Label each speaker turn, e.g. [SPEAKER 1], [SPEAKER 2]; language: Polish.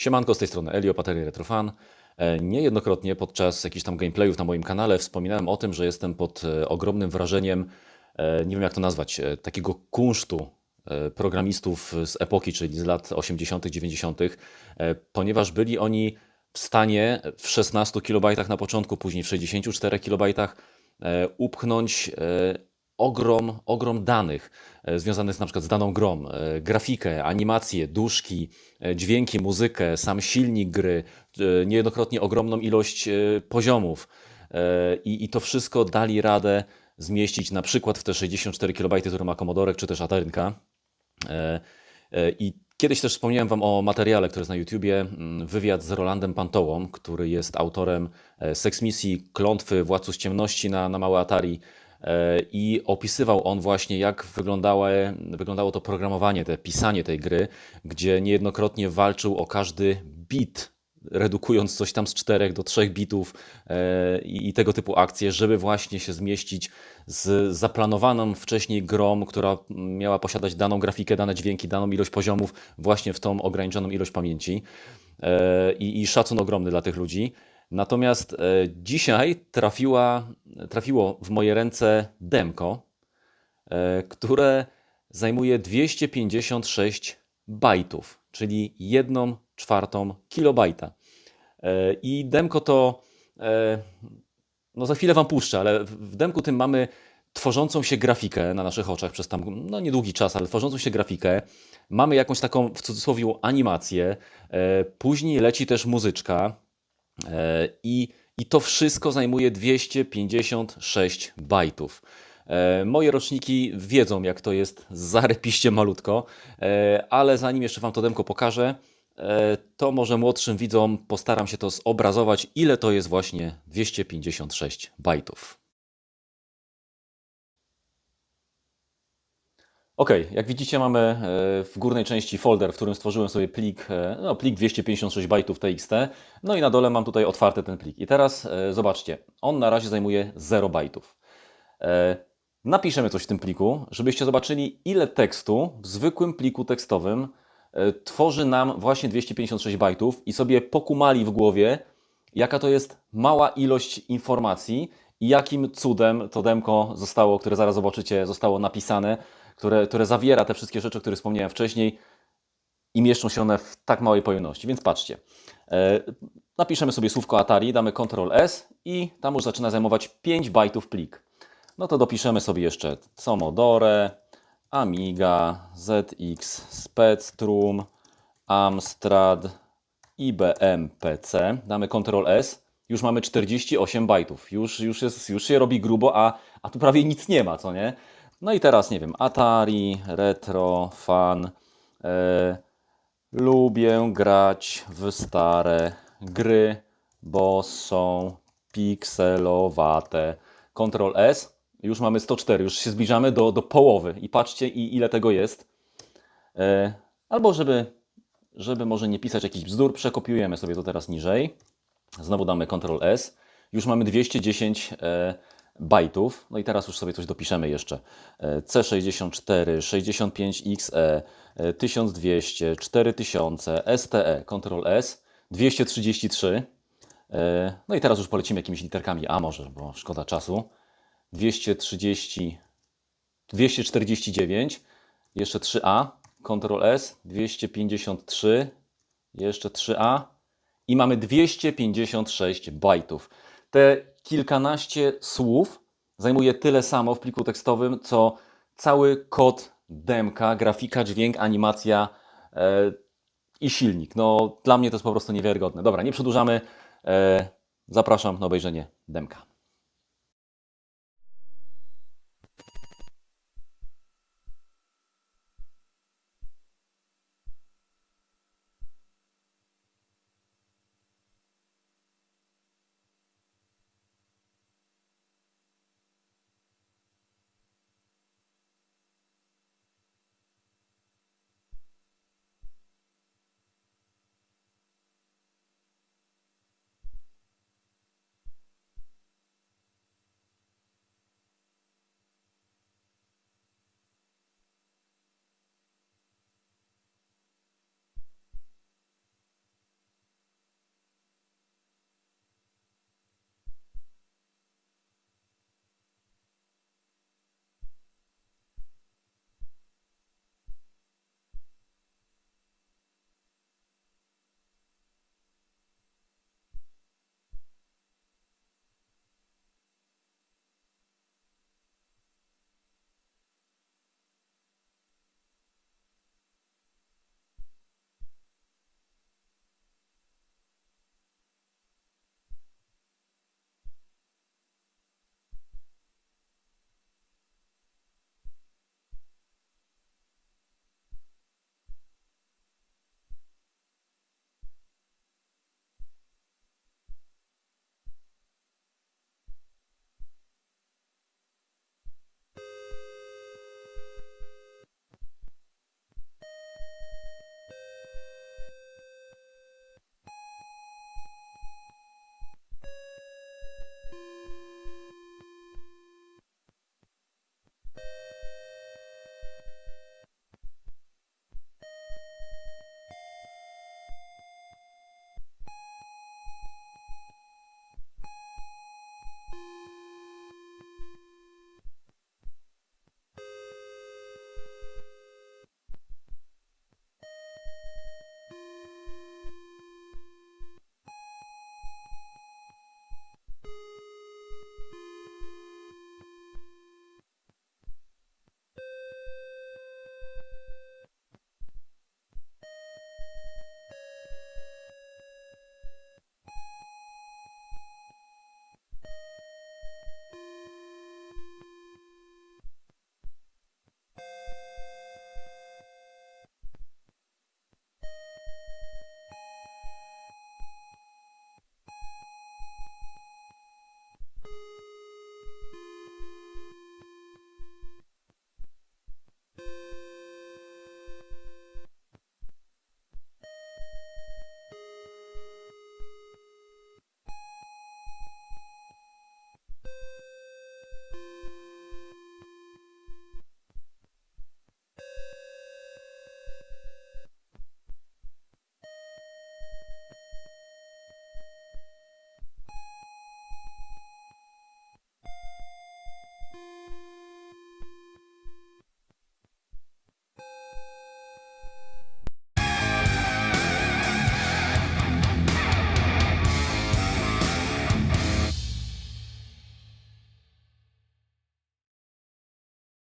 [SPEAKER 1] Siemanko, z tej strony Elio, Patery Retrofan. E, Niejednokrotnie podczas jakichś tam gameplayów na moim kanale wspominałem o tym, że jestem pod e, ogromnym wrażeniem, e, nie wiem jak to nazwać, takiego kunsztu programistów z epoki, czyli z lat 80., 90., e, ponieważ byli oni w stanie w 16 KB na początku, później w 64 KB upchnąć ogrom, ogrom danych e, związanych na przykład z daną grą, e, grafikę, animacje, duszki, e, dźwięki, muzykę, sam silnik gry, niejednokrotnie ogromną ilość poziomów. I, I to wszystko dali radę zmieścić na przykład w te 64 KB, które ma Commodore czy też Atarynka. I kiedyś też wspomniałem Wam o materiale, który jest na YouTubie, mm, wywiad z Rolandem Pantołą, który jest autorem e, Seks Misji, Klątwy, Władców Ciemności na, na małe Atari. E, I opisywał on właśnie, jak wyglądało, wyglądało to programowanie, te pisanie tej gry, gdzie niejednokrotnie walczył o każdy bit, redukując coś tam z 4 do 3 bitów e, i, tego typu akcje, żeby właśnie się zmieścić z zaplanowaną wcześniej grą, która miała posiadać daną grafikę, dane dźwięki, daną ilość poziomów, właśnie w tą ograniczoną ilość pamięci. E, I, i szacun ogromny dla tych ludzi. Natomiast dzisiaj trafiła, trafiło w moje ręce demko, e, które zajmuje 256 bajtów, czyli 1 czwartą kilobajta. E, I demko to, e, no za chwilę Wam puszczę, ale w demku tym mamy tworzącą się grafikę na naszych oczach przez tam, no niedługi czas, ale tworzącą się grafikę. Mamy jakąś taką, w cudzysłowie, animację. Później leci też muzyczka. I, I to wszystko zajmuje 256 bajtów. E, Moje roczniki wiedzą, jak to jest zarepiście malutko, e, ale zanim jeszcze Wam to demko pokażę, e, to może młodszym widzom postaram się to zobrazować, ile to jest właśnie 256 bajtów. Ok, jak widzicie mamy e, w górnej części folder, w którym stworzyłem sobie plik, e, no, plik 256 bajtów TXT, no i na dole mam tutaj otwarty ten plik. I teraz e, zobaczcie, on na razie zajmuje 0 bajtów. Napiszemy coś w tym pliku, żebyście zobaczyli ile tekstu w zwykłym pliku tekstowym tworzy nam właśnie 256 bajtów i sobie pokumali w głowie, jaka to jest mała ilość informacji i jakim cudem to demko zostało, które zaraz zobaczycie, zostało napisane, które, które zawiera te wszystkie rzeczy, o których wspomniałem wcześniej i mieszczą się one w tak małej pojemności. Więc patrzcie, e, napiszemy sobie słówko Atari, damy Ctrl S i tam już zaczyna zajmować 5 bajtów plik. No to dopiszemy sobie jeszcze Commodore, Amiga, ZX, Spectrum, Amstrad, IBM PC. Damy Ctrl S. Już mamy 48 bajtów. Już, już, jest, już się robi grubo, a, a tu prawie nic nie ma, co nie? No i teraz, nie wiem, Atari, Retro, Fan. E, lubię grać w stare gry, bo są pikselowate. Ctrl S. Już mamy 104, już się zbliżamy do, do połowy. I patrzcie, i ile tego jest. E, albo żeby, żeby może nie pisać jakichś bzdur, przekopiujemy sobie to teraz niżej. Znowu damy Ctrl S. Już mamy 210 e, bajtów. No i teraz już sobie coś dopiszemy jeszcze. E, C64, 65XE, e, 1200, 4000, STE, Ctrl S, 233. E, No i teraz już polecimy jakimiś literkami A może, bo szkoda czasu. 230, 249, jeszcze 3A, Ctrl S, 253, jeszcze 3A i mamy 256 bajtów. Te kilkanaście słów zajmuje tyle samo w pliku tekstowym, co cały kod demka, grafika, dźwięk, animacja e, i silnik. No, dla mnie to jest po prostu niewiarygodne. Dobra, nie przedłużamy. E, zapraszam na obejrzenie demka.